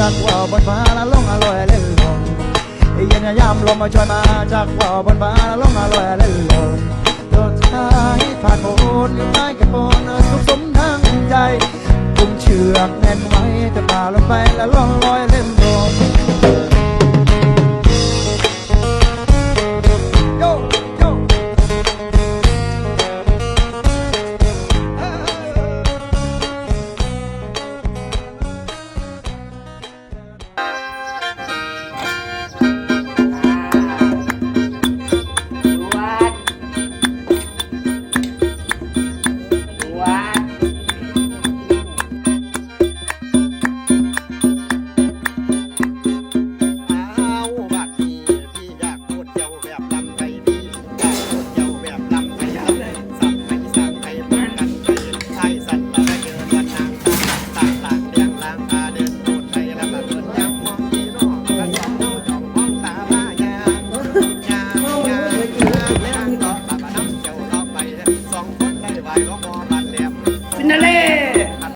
จากว่าบนฟ้าและลงอร่อยเล่นลมเย็นยามลมมาช่วยมาจากว่าบนฟ้าและลงอร่อยเล่นลมโดนท้ายผ่านโพนอยู่ใต้กระโปนสุขสมทางใจกุมเชือกแน่นไว้จะพาลงไปและลองลอย